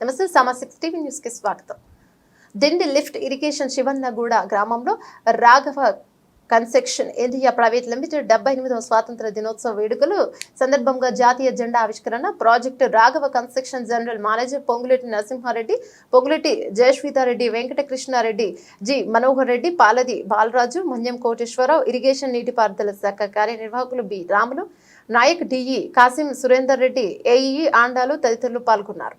నమస్తే సమా six TV న్యూస్కి స్వాగతం. దిండి లిఫ్ట్ ఇరిగేషన్ శివన్నగూడ గ్రామంలో Raghava construction India private limited డెబ్బై ఎనిమిదవ స్వాతంత్ర దినోత్సవ వేడుకలు సందర్భంగా జాతీయ జెండా ఆవిష్కరణ project Raghava construction general manager Ponguleti Narasimha Reddy Ponguleti Jayaswetha Reddy Venkatakrishna Reddy G. Manohar Reddy పాలది Balaraju Manyam Koteswararao irrigation నీటిపారుదల శాఖ కార్యనిర్వాహకులు B. Ramulu Naik DE Kasim Surender Reddy AE Andalu తదితరులు పాల్గొన్నారు.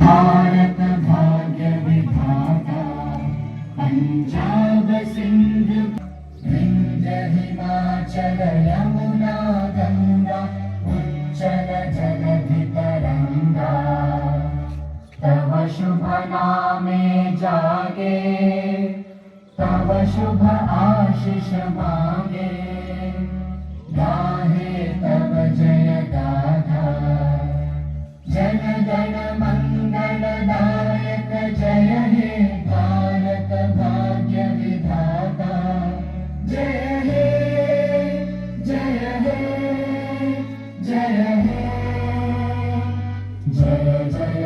भारत भाग्य पंजाब सिंध हिमाचल यमुना गंगा उच्चल जलधि तरंगा तव शुभ नामे जागे तव शुभ आशीष मा। मङ्गल जय हे भारत भाग्य जय हे जय हे जय हे जय जय।